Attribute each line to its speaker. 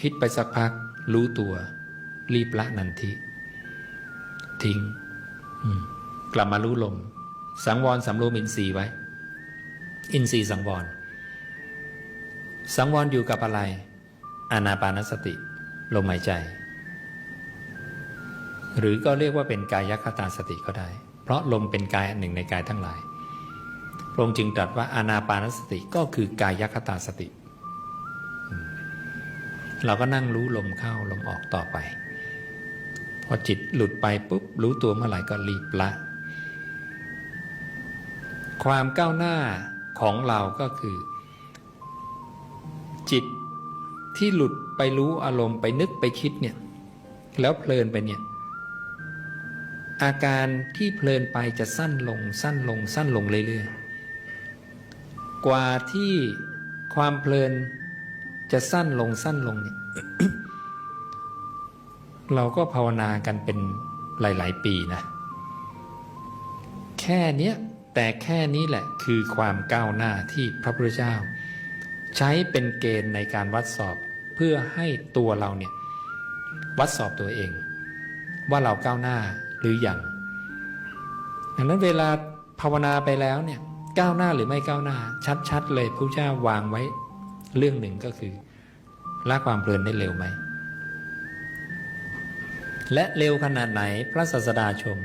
Speaker 1: คิดไปสักพัก รู้ตัว รีบละนันทิทิ้งกลับมารู้ลม สังวรสำรวมอินทรีย์ไว้ อินทรีย์สังวร สังวรอยู่กับอะไร อานาปานสติ ลมหายใจ หรือก็เรียกว่าเป็นกายคตาสติก็ได้ เพราะลมเป็นกายอันหนึ่งในกายทั้งหลายพระองค์จึงตรัสว่าอานาปานสติก็คือกายคตาสติ เราก็นั่งรู้ลมเข้าลมออกต่อไป พอจิตหลุดไปปุ๊บรู้ตัวเมื่อไหร่ก็รีบละ ความก้าวหน้าของเราก็คือ จิตที่หลุดไปรู้อารมณ์ไปนึกไปคิดเนี่ยแล้วเพลินไปเนี่ยอาการที่เพลินไปจะสั้นลงสั้นลงสั้นลงเรื่อยๆ กว่าที่ความเพลิน จะสั้นลงสั้นลงเนี่ยเราก็ภาวนากันเป็นหลาย ๆ ปีนะ แค่เนี้ยแต่แค่นี้แหละคือความก้าวหน้าที่พระพุทธเจ้า ใช้เป็นเกณฑ์ในการวัดสอบเพื่อให้ตัวเราเนี่ยวัดสอบตัวเอง ว่าเราก้าวหน้าหรืออยังดังนั้นเวลาภาวนาไปแล้วเนี่ยก้าวหน้าหรือไม่ก้าวหน้า ชัด ๆ เลยพระเจ้าวางไว้ เรื่องหนึ่งก็คือละความเพลินได้เร็วไหม และเร็วขนาดไหนพระศาสดาชม